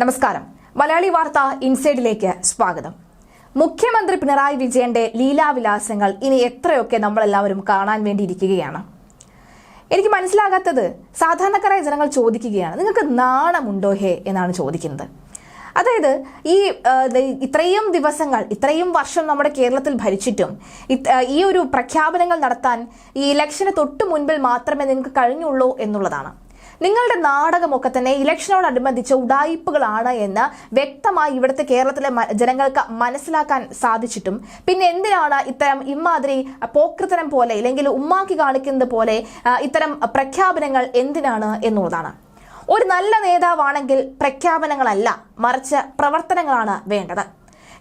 നമസ്കാരം. മലയാളി വാർത്ത ഇൻസൈഡിലേക്ക് സ്വാഗതം. മുഖ്യമന്ത്രി പിണറായി വിജയന്റെ ലീലാവിലാസങ്ങൾ ഇനി എത്രയൊക്കെ നമ്മളെല്ലാവരും കാണാൻ വേണ്ടിയിരിക്കുകയാണ്. എനിക്ക് മനസ്സിലാകാത്തത് സാധാരണക്കാരായ ജനങ്ങൾ ചോദിക്കുകയാണ് നിങ്ങൾക്ക് നാണമുണ്ടോ ഹേ? എന്നാണ് ചോദിക്കുന്നത്. അതായത് ഈ ഇത്രയും ദിവസങ്ങൾ ഇത്രയും വർഷം നമ്മുടെ കേരളത്തിൽ ഭരിച്ചിട്ടും ഈ ഒരു പ്രഖ്യാപനങ്ങൾ നടത്താൻ ഈ ഇലക്ഷന് തൊട്ട് മുൻപിൽ മാത്രമേ നിങ്ങൾക്ക് കഴിഞ്ഞുള്ളൂ എന്നുള്ളതാണ്. നിങ്ങളുടെ നാടകമൊക്കെ തന്നെ ഇലക്ഷനോടനുബന്ധിച്ച് ഉടായിപ്പുകളാണ് എന്ന് വ്യക്തമായി ഇവിടുത്തെ കേരളത്തിലെ ജനങ്ങൾക്ക് മനസ്സിലാക്കാൻ സാധിച്ചിട്ടും. പിന്നെ എന്തിനാണ് ഇത്തരം ഇമാതിരി പോക്രിത്തരം പോലെ അല്ലെങ്കിൽ ഉമ്മാക്കി കാണിക്കുന്നത് പോലെ ഇത്തരം പ്രഖ്യാപനങ്ങൾ എന്തിനാണ് എന്നുള്ളതാണ്. ഒരു നല്ല നേതാവാണെങ്കിൽ പ്രഖ്യാപനങ്ങളല്ല മറിച്ച് പ്രവർത്തനങ്ങളാണ് വേണ്ടത്.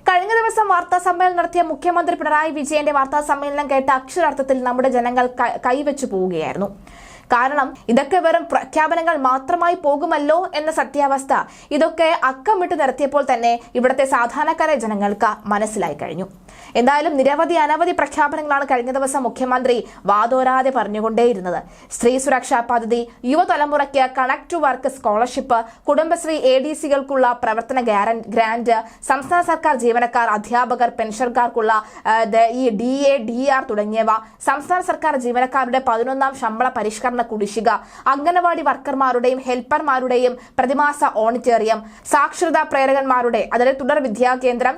കഴിഞ്ഞ ദിവസം വാർത്താ സമ്മേളനം നടത്തിയ മുഖ്യമന്ത്രി പിണറായി വിജയന്റെ വാർത്താ സമ്മേളനം കേട്ട അക്ഷരാർത്ഥത്തിൽ നമ്മുടെ ജനങ്ങൾ കൈവച്ചു പോവുകയായിരുന്നു. കാരണം ഇതൊക്കെ വെറും പ്രഖ്യാപനങ്ങൾ മാത്രമായി പോകുമല്ലോ എന്ന സത്യാവസ്ഥ ഇതൊക്കെ അക്കമിട്ട് നിർത്തിയപ്പോൾ തന്നെ ഇവിടുത്തെ സാധാരണക്കാരെ ജനങ്ങൾക്ക് മനസ്സിലായി കഴിഞ്ഞു. എന്തായാലും നിരവധി അനവധി പ്രഖ്യാപനങ്ങളാണ് കഴിഞ്ഞ ദിവസം മുഖ്യമന്ത്രി വാതോരാതെ പറഞ്ഞുകൊണ്ടേയിരുന്നത്. സ്ത്രീ സുരക്ഷാ പദ്ധതി യുവതലമുറയ്ക്ക് connect to work scholarship Kudumbashree A D സികൾക്കുള്ള പ്രവർത്തന ഗ്രാന്റ് സംസ്ഥാന സർക്കാർ ജീവനക്കാർ അധ്യാപകർ പെൻഷൻകാർക്കുള്ള ഈ ഡി എ ഡി ആർ തുടങ്ങിയവ സംസ്ഥാന സർക്കാർ ജീവനക്കാരുടെ പതിനൊന്നാം ശമ്പള പരിഷ്കരണ കുടിശ്ശിക അംഗനവാടി വർക്കർമാരുടെയും ഹെൽപ്പർമാരുടെയും പ്രതിമാസ ഓണിറ്റേറിയം സാക്ഷരതാ പ്രേരകന്മാരുടെ അതായത് തുടർ വിദ്യാകേന്ദ്രം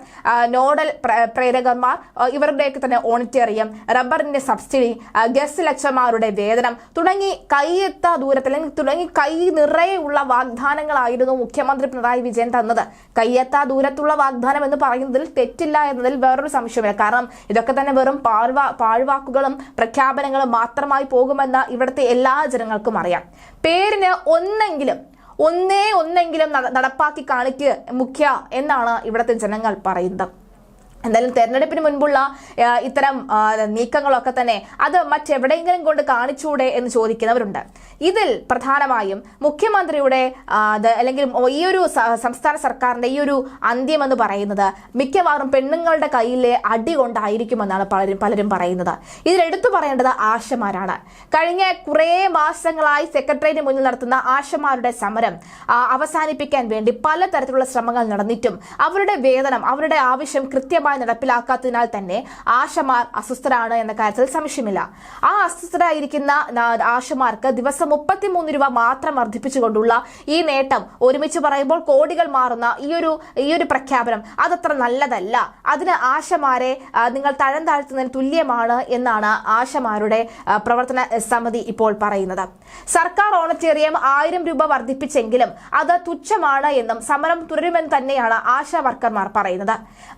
നോഡൽ പ്ര- പ്രേരകന്മാർ ഇവരുടെയൊക്കെ തന്നെ ഓണിറ്റേറിയം റബ്ബറിന്റെ സബ്സിഡി ഗസ് ലക്ഷന്മാരുടെ വേതനം തുടങ്ങി കൈയെത്താ ദൂരത്തിൽ അല്ലെങ്കിൽ തുടങ്ങി കൈ നിറയെ ഉള്ള വാഗ്ദാനങ്ങളായിരുന്നു മുഖ്യമന്ത്രി പിണറായി വിജയൻ തന്നത്. കൈയെത്താ ദൂരത്തുള്ള വാഗ്ദാനം എന്ന് പറയുന്നതിൽ തെറ്റില്ല എന്നതിൽ വേറൊരു സംശയമില്ല കാരണം ഇതൊക്കെ തന്നെ വെറും പാഴ്വാ പാഴ്വാക്കുകളും പ്രഖ്യാപനങ്ങളും മാത്രമായി പോകുമെന്ന് ഇവിടുത്തെ എല്ലാ ജനങ്ങൾക്കും അറിയാം. പേരിന് ഒന്നെങ്കിലും ഒന്നേ ഒന്നെങ്കിലും നട- നടപ്പാക്കി കാണിക്കുക മുഖ്യ എന്നാണ് ഇവിടുത്തെ ജനങ്ങൾ പറയുന്നത്. എന്തായാലും തെരഞ്ഞെടുപ്പിന് മുൻപുള്ള ഇത്തരം നീക്കങ്ങളൊക്കെ തന്നെ അത് മറ്റെവിടെയെങ്കിലും കൊണ്ട് കാണിച്ചൂടെ എന്ന് ചോദിക്കുന്നവരുണ്ട്. ഇതിൽ പ്രധാനമായും മുഖ്യമന്ത്രിയുടെ അല്ലെങ്കിൽ ഈ ഒരു സംസ്ഥാന സർക്കാരിന്റെ ഈ ഒരു അന്ത്യം എന്ന് പറയുന്നത് മിക്കവാറും പെണ്ണുങ്ങളുടെ കയ്യിലെ അടി കൊണ്ടായിരിക്കുമെന്നാണ് പലരും പലരും പറയുന്നത്. ഇതിലെടുത്തു പറയേണ്ടത് ആശമാരാണ്. കഴിഞ്ഞ കുറേ മാസങ്ങളായി സെക്രട്ടേറിയറ്റ് മുന്നിൽ നടത്തുന്ന ആശമാരുടെ സമരം അവസാനിപ്പിക്കാൻ വേണ്ടി പലതരത്തിലുള്ള ശ്രമങ്ങൾ നടന്നിട്ടും അവരുടെ വേതനം അവരുടെ ആവശ്യം കൃത്യമായി നടപ്പിലാക്കാത്തതിനാൽ തന്നെ ആശമാർ അസ്വസ്ഥരാണ് എന്ന കാര്യത്തിൽ സംശയമില്ല. ആ അസ്വസ്ഥരായിരിക്കുന്ന ആശമാർക്ക് ദിവസം മുപ്പത്തിമൂന്ന് രൂപ മാത്രം വർദ്ധിപ്പിച്ചുകൊണ്ടുള്ള ഈ നേട്ടം ഒരുമിച്ച് പറയുമ്പോൾ കോടികൾ മാറുന്ന ഈ ഒരു ഈ ഒരു പ്രഖ്യാപനം അതത്ര നല്ലതല്ല. അതിന് ആശമാരെ നിങ്ങൾ തഴം താഴ്ത്തുന്നതിന് തുല്യമാണ് എന്നാണ് ആശമാരുടെ പ്രവർത്തന സമിതി ഇപ്പോൾ പറയുന്നത്. സർക്കാർ ഓണറ്റേറിയം ആയിരം രൂപ വർദ്ധിപ്പിച്ചെങ്കിലും അത് തുച്ഛമാണ് എന്നും സമരം തുടരുമെന്ന് തന്നെയാണ് ആശാ വർക്കർമാർ പറയുന്നത്.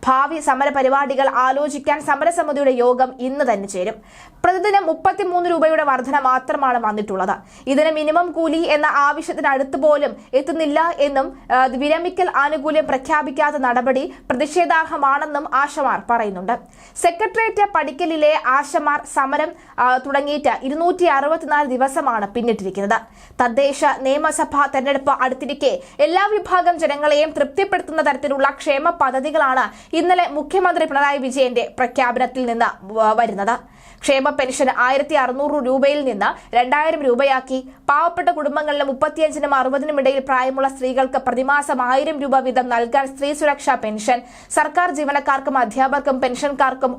ഭാവി സമര പരിപാടികൾ ആലോചിക്കാൻ സമരസമിതിയുടെ യോഗം ഇന്ന് തന്നെ ചേരും. പ്രതിദിനം മുപ്പത്തിമൂന്ന് രൂപയുടെ വർധന മാത്രമാണ് വന്നിട്ടുള്ളത്. ഇതിന് മിനിമം കൂലി എന്ന ആവശ്യത്തിനടുത്ത് പോലും എത്തുന്നില്ല എന്നും വിരമിക്കൽ ആനുകൂല്യം പ്രഖ്യാപിക്കാത്ത നടപടി പ്രതിഷേധാർഹമാണെന്നും ആശമാർ പറയുന്നുണ്ട്. സെക്രട്ടേറിയറ്റ് പടിക്കലിലെ ആശമാർ സമരം തുടങ്ങിയിട്ട് ഇരുന്നൂറ്റി അറുപത്തിനാല് ദിവസമാണ് പിന്നിട്ടിരിക്കുന്നത്. തദ്ദേശ നിയമസഭാ തെരഞ്ഞെടുപ്പ് അടുത്തിരിക്കെ എല്ലാ വിഭാഗം ജനങ്ങളെയും തൃപ്തിപ്പെടുത്തുന്ന തരത്തിലുള്ള ക്ഷേമ പദ്ധതികളാണ് ഇന്നലെ മുഖ്യമന്ത്രി പിണറായി വിജയന്റെ പ്രഖ്യാപനത്തിൽ നിന്ന് വരുന്നത്. ക്ഷേമ പെൻഷൻ ആയിരത്തി അറുന്നൂറ് രൂപയിൽ നിന്ന് രണ്ടായിരം രൂപയാക്കി. പാവപ്പെട്ട കുടുംബങ്ങളിലെ മുപ്പത്തിയഞ്ചിനും അറുപതിനും ഇടയിൽ പ്രായമുള്ള സ്ത്രീകൾക്ക് പ്രതിമാസം ആയിരം രൂപ വീതം നൽകാൻ സ്ത്രീ സുരക്ഷാ പെൻഷൻ. സർക്കാർ ജീവനക്കാർക്കും അധ്യാപകർക്കും പെൻഷൻകാർക്കും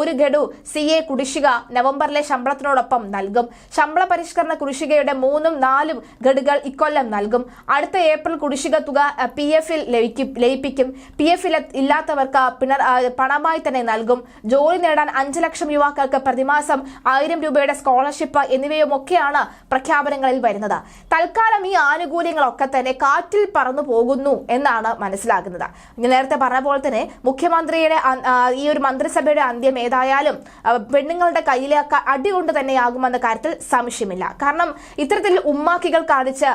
ഒരു ഗഡു സി എ കുടിശ്ശിക നവംബറിലെ ശമ്പളത്തിനോടൊപ്പം നൽകും. ശമ്പള പരിഷ്കരണ കുടിശ്ശികയുടെ മൂന്നും നാലും ഗഡുകൾ ഇക്കൊല്ലം നൽകും. അടുത്ത ഏപ്രിൽ കുടിശ്ശിക തുക പി എഫിൽ ലയിപ്പിക്കും. പി എഫിൽ ഇല്ലാത്തവർക്ക് പിണർ പണമായി തന്നെ നൽകും. ജോലി നേടാൻ അഞ്ച് ലക്ഷം യുവാക്കൾക്ക് പ്രതിമാസം ആയിരം രൂപയുടെ സ്കോളർഷിപ്പ് എന്നിവയുമൊക്കെയാണ് പ്രഖ്യാപനങ്ങളിൽ വരുന്നത്. തൽക്കാലം ഈ ആനുകൂല്യങ്ങളൊക്കെ തന്നെ കാറ്റിൽ പറന്നു പോകുന്നു എന്നാണ് മനസ്സിലാകുന്നത്. നേരത്തെ പറഞ്ഞ പോലെ തന്നെ മുഖ്യമന്ത്രിയുടെ ഈ ഒരു മന്ത്രിസഭയുടെ അന്ത്യം ഏതായാലും പെണ്ണുങ്ങളുടെ കയ്യിലെ ക- അടി കൊണ്ട് തന്നെയാകുമെന്ന കാര്യത്തിൽ സംശയമില്ല. കാരണം ഇത്തരത്തിൽ ഉമ്മാക്കികൾ കാണിച്ച്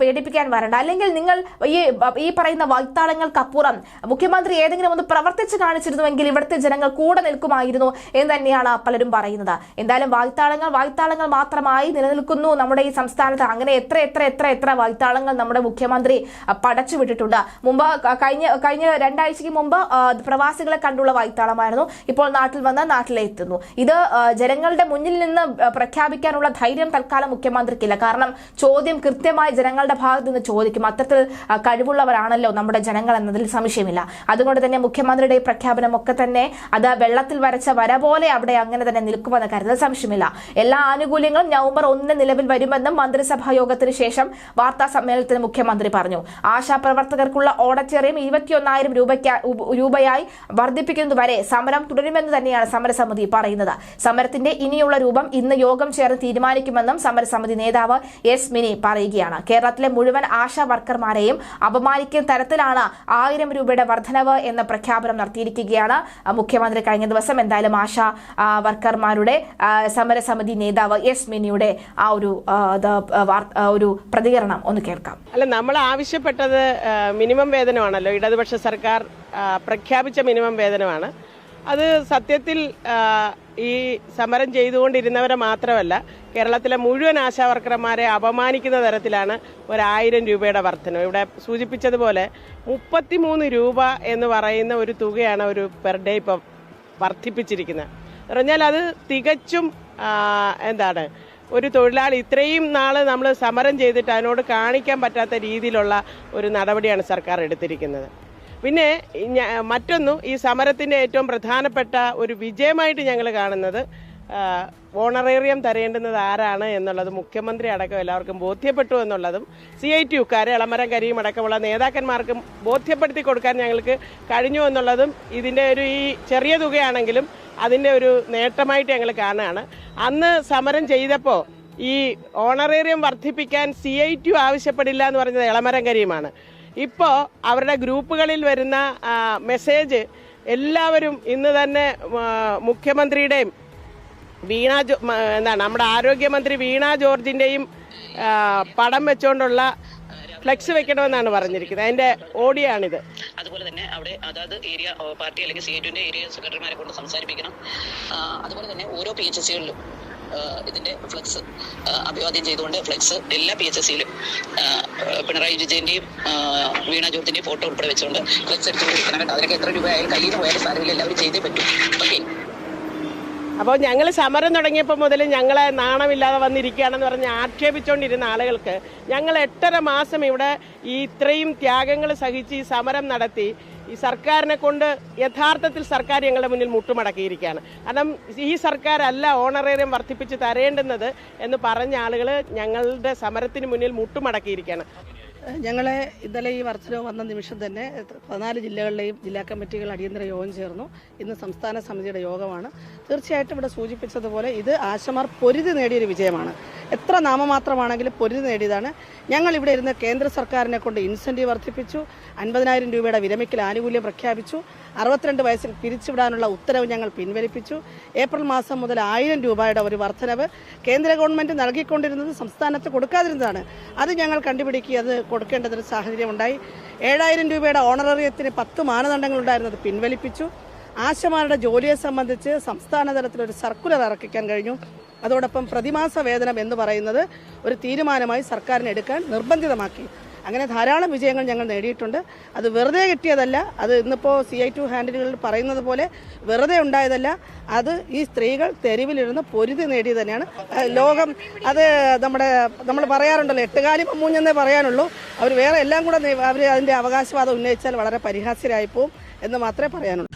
പേടിപ്പിക്കാൻ വരണ്ട. അല്ലെങ്കിൽ നിങ്ങൾ ഈ ഈ പറയുന്ന വാഗ്ദാനങ്ങൾക്കപ്പുറം മുഖ്യമന്ത്രി ഏതെങ്കിലും ഒന്ന് പ്രവർത്തിച്ച് കാണിച്ചിരുന്നുവെങ്കിൽ ഇവിടുത്തെ ജനങ്ങൾ കൂടെ നിൽക്കുമായിരുന്നു എന്ന് തന്നെയാണ് പലരും പലരും പറയുന്നത്. എന്തായാലും വായ്ത്താളങ്ങൾ വായ്ത്താളങ്ങൾ മാത്രമായി നിലനിൽക്കുന്നു നമ്മുടെ ഈ സംസ്ഥാനത്ത്. അങ്ങനെ എത്ര എത്ര എത്ര എത്ര വായ്ത്താളങ്ങൾ നമ്മുടെ മുഖ്യമന്ത്രി പടച്ചു വിട്ടിട്ടുണ്ട്. മുമ്പ് കഴിഞ്ഞ കഴിഞ്ഞ രണ്ടാഴ്ചയ്ക്ക് മുമ്പ് പ്രവാസികളെ കണ്ടുള്ള വായ്ത്താളമായിരുന്നു. ഇപ്പോൾ നാട്ടിൽ വന്ന് നാട്ടിലെത്തുന്നു. ഇത് ജനങ്ങളുടെ മുന്നിൽ നിന്ന് പ്രഖ്യാപിക്കാനുള്ള ധൈര്യം തൽക്കാലം മുഖ്യമന്ത്രിക്കില്ല. കാരണം ചോദ്യം കൃത്യമായി ജനങ്ങളുടെ ഭാഗത്ത് നിന്ന് ചോദിക്കും. അത്തരത്തിൽ കഴിവുള്ളവരാണല്ലോ നമ്മുടെ ജനങ്ങൾ എന്നതിൽ സംശയമില്ല. അതുകൊണ്ട് തന്നെ മുഖ്യമന്ത്രിയുടെ പ്രഖ്യാപനം ഒക്കെ തന്നെ അത് വെള്ളത്തിൽ വരച്ച വര പോലെ അവിടെ അങ്ങനെ തന്നെ നിൽക്കുമെന്ന കാര്യത്തിൽ സംശയമില്ല. എല്ലാ ആനുകൂല്യങ്ങളും നവംബർ ഒന്ന് നിലവിൽ വരുമെന്നും മന്ത്രിസഭാ യോഗത്തിന് ശേഷം വാർത്താ സമ്മേളനത്തിൽ മുഖ്യമന്ത്രി പറഞ്ഞു. ആശാ പ്രവർത്തകർക്കുള്ള ഓണച്ചെറിയും ഇരുപത്തിയൊന്നായിരം രൂപയായി വർദ്ധിപ്പിക്കുന്നതുവരെ സമരം തുടരുമെന്ന് തന്നെയാണ് സമരസമിതി പറയുന്നത്. സമരത്തിന്റെ ഇനിയുള്ള രൂപം ഇന്ന് യോഗം ചേർന്ന് തീരുമാനിക്കുമെന്നും സമരസമിതി നേതാവ് എസ് മിനി പറയുകയാണ്. കേരളത്തിലെ മുഴുവൻ ആശാ വർക്കർമാരെയും അപമാനിക്കുന്ന തരത്തിലാണ് ആയിരം രൂപയുടെ വർധനവ് എന്ന പ്രഖ്യാപനം നടത്തിയിരിക്കുകയാണ് മുഖ്യമന്ത്രി കഴിഞ്ഞ ദിവസം. എന്തായാലും ആശാ വർക്കർമാരുടെ സമരസമിതി നേതാവ് എസ് മിനിയുടെ ആ ഒരു ഒരു പ്രതികരണം ഒന്ന് കേൾക്കാം. അല്ല നമ്മൾ ആവശ്യപ്പെട്ടത് മിനിമം വേതനമാണല്ലോ. ഇടതുപക്ഷ സർക്കാർ പ്രഖ്യാപിച്ച മിനിമം വേതനമാണ്. അത് സത്യത്തിൽ ഈ സമരം ചെയ്തുകൊണ്ടിരുന്നവരെ മാത്രമല്ല കേരളത്തിലെ മുഴുവൻ ആശാവർക്കർമാരെ അപമാനിക്കുന്ന തരത്തിലാണ് ഒരായിരം രൂപയുടെ വർധനം ഇവിടെ സൂചിപ്പിച്ചതുപോലെ മുപ്പത്തിമൂന്ന് രൂപ എന്ന് പറയുന്ന ഒരു തുകയാണ് ഒരു പെർ ഡേ ഇപ്പം വർദ്ധിപ്പിച്ചിരിക്കുന്നത് പറഞ്ഞാൽ അത് തികച്ചും എന്താണ് ഒരു തൊഴിലാളി ഇത്രയും നാൾ നമ്മൾ സമരം ചെയ്തിട്ട് അതിനോട് കാണിക്കാൻ പറ്റാത്ത രീതിയിലുള്ള ഒരു നടപടിയാണ് സർക്കാർ എടുത്തിരിക്കുന്നത്. പിന്നെ മറ്റൊന്നും ഈ സമരത്തിന്റെ ഏറ്റവും പ്രധാനപ്പെട്ട ഒരു വിജയമായിട്ട് ഞങ്ങൾ കാണുന്നത് ഓണറേറിയം തരേണ്ടുന്നത് ആരാണ് എന്നുള്ളത് മുഖ്യമന്ത്രി അടക്കം എല്ലാവർക്കും ബോധ്യപ്പെട്ടു എന്നുള്ളതും സി ഐ ടി യുക്കാർ ഇളമരം കരിയും അടക്കമുള്ള നേതാക്കന്മാർക്കും ബോധ്യപ്പെടുത്തി കൊടുക്കാൻ ഞങ്ങൾക്ക് കഴിഞ്ഞു എന്നുള്ളതും ഇതിന്റെ ഒരു ഈ ചെറിയ തുകയാണെങ്കിലും അതിന്റെ ഒരു നേട്ടമായിട്ട് ഞങ്ങൾ കാണുകയാണ്. അന്ന് സമരം ചെയ്തപ്പോൾ ഈ ഓണറേറിയം വർദ്ധിപ്പിക്കാൻ സി ഐ ടി ആവശ്യപ്പെടില്ല എന്ന് പറഞ്ഞത് ഇളമരം കരിയുമാണ് ഇപ്പോൾ അവരുടെ ഗ്രൂപ്പുകളിൽ വരുന്ന മെസ്സേജ് എല്ലാവരും ഇന്ന് തന്നെ മുഖ്യമന്ത്രിയുടെയും വീണ ജോ എന്താണ് നമ്മുടെ ആരോഗ്യമന്ത്രി വീണ ജോർജിന്റെയും പടം വെച്ചുകൊണ്ടുള്ള ഫ്ലെക്സ് വെക്കണമെന്നാണ് പറഞ്ഞിരിക്കുന്നത്. അതിന്റെ ഓടിയാണിത് അതുപോലെ തന്നെ അവിടെ അതാത് ഏരിയ പാർട്ടി അല്ലെങ്കിൽ സി ടുവിന്റെ ഏരിയ സെക്രട്ടറിമാരെ കൊണ്ട് സംസാരിപ്പിക്കണം. അതുപോലെ തന്നെ ഓരോ പി എച്ച് എസ് സികളിലും ഇതിന്റെ ഫ്ലെക്സ് അഭിവാദ്യം ചെയ്തുകൊണ്ട് ഫ്ലെക്സ് എല്ലാ പി എച്ച് എസ് സിയിലും പിണറായി വിജയന്റെയും വീണ ജോർജിന്റെയും ഫോട്ടോ ഉൾപ്പെടെ വെച്ചുകൊണ്ട് ഫ്ലെക്സ് എടുത്തുകൊണ്ട് അതിനൊക്കെ എത്ര രൂപയായാലും കയ്യിൽ പോയാലും സാരമില്ല. എല്ലാവരും ചെയ്തേ പറ്റും. ഓക്കെ. അപ്പോൾ ഞങ്ങൾ സമരം തുടങ്ങിയപ്പോൾ മുതൽ ഞങ്ങളെ നാണമില്ലാതെ വന്നിരിക്കുകയാണെന്ന് പറഞ്ഞ് ആക്ഷേപിച്ചുകൊണ്ടിരുന്ന ആളുകൾക്ക് ഞങ്ങൾ എട്ടര മാസം ഇവിടെ ഈ ഇത്രയും ത്യാഗങ്ങൾ സഹിച്ച് ഈ സമരം നടത്തി ഈ സർക്കാരിനെ കൊണ്ട് യഥാർത്ഥത്തിൽ സർക്കാർ ഞങ്ങളുടെ മുന്നിൽ മുട്ടുമടക്കിയിരിക്കുകയാണ്. കാരണം ഈ സർക്കാരല്ല ഓണറേറിയം വർദ്ധിപ്പിച്ച് തരേണ്ടുന്നത് എന്ന് പറഞ്ഞ ആളുകൾ ഞങ്ങളുടെ സമരത്തിന് മുന്നിൽ മുട്ടുമടക്കിയിരിക്കുകയാണ്. ഞങ്ങളെ ഇന്നലെ ഈ വർധന വന്ന നിമിഷം തന്നെ പതിനാല് ജില്ലകളിലെയും ജില്ലാ കമ്മിറ്റികൾ അടിയന്തര യോഗം ചേർന്നു. ഇന്ന് സംസ്ഥാന സമിതിയുടെ യോഗമാണ്. തീർച്ചയായിട്ടും ഇവിടെ സൂചിപ്പിച്ചതുപോലെ ഇത് ആശമാർ പൊരുതി നേടിയൊരു വിജയമാണ്. എത്ര നാമമാത്രമാണെങ്കിലും പൊരുതി നേടിയതാണ്. ഞങ്ങൾ ഇവിടെ ഇരുന്ന് കേന്ദ്ര സർക്കാരിനെ കൊണ്ട് ഇൻസെന്റീവ് വർദ്ധിപ്പിച്ചു. അൻപതിനായിരം രൂപയുടെ വിരമിക്കൽ ആനുകൂല്യം പ്രഖ്യാപിച്ചു. അറുപത്തിരണ്ട് വയസ്സിൽ പിരിച്ചുവിടാനുള്ള ഉത്തരവ് ഞങ്ങൾ പിൻവലിപ്പിച്ചു. ഏപ്രിൽ മാസം മുതൽ ആയിരം രൂപയുടെ ഒരു വർധനവ് കേന്ദ്ര ഗവൺമെന്റ് നൽകിക്കൊണ്ടിരുന്നത് സംസ്ഥാനത്ത് കൊടുക്കാതിരുന്നതാണ്. അത് ഞങ്ങൾ കണ്ടുപിടിക്കുക അത് കൊടുക്കേണ്ടതൊരു സാഹചര്യം ഉണ്ടായി ഏഴായിരം രൂപയുടെ ഓണറേറിയത്തിന് പത്ത് മാനദണ്ഡങ്ങളുണ്ടായിരുന്നത് പിൻവലിപ്പിച്ചു. ആശമാരുടെ ജോലിയെ സംബന്ധിച്ച് സംസ്ഥാന തലത്തിൽ ഒരു സർക്കുലർ ഇറക്കിക്കാൻ കഴിഞ്ഞു. അതോടൊപ്പം പ്രതിമാസ വേതനം എന്ന് പറയുന്നത് ഒരു തീരുമാനമായി സർക്കാരിന് എടുക്കാൻ നിർബന്ധിതമാക്കി. അങ്ങനെ ധാരാളം വിജയങ്ങൾ ഞങ്ങൾ നേടിയിട്ടുണ്ട്. അത് വെറുതെ കിട്ടിയതല്ല. അത് ഇന്നിപ്പോൾ സി ഐ ടു ഹാൻഡിലുകളിൽ പറയുന്നത് പോലെ വെറുതെ ഉണ്ടായതല്ല. അത് ഈ സ്ത്രീകൾ തെരുവിലിരുന്ന് പൊരുതി നേടിയത് തന്നെയാണ്. ലോകം അത് നമ്മുടെ നമ്മൾ പറയാറുണ്ടല്ലോ എട്ടുകാലി മമ്മൂഞ്ഞെന്നേ പറയാനുള്ളൂ. അവർ വേറെ എല്ലാം കൂടെ അവർ അതിന്റെ അവകാശവാദം ഉന്നയിച്ചാൽ വളരെ പരിഹാസ്യരായി പോവും എന്ന് മാത്രമേ പറയാനുള്ളൂ.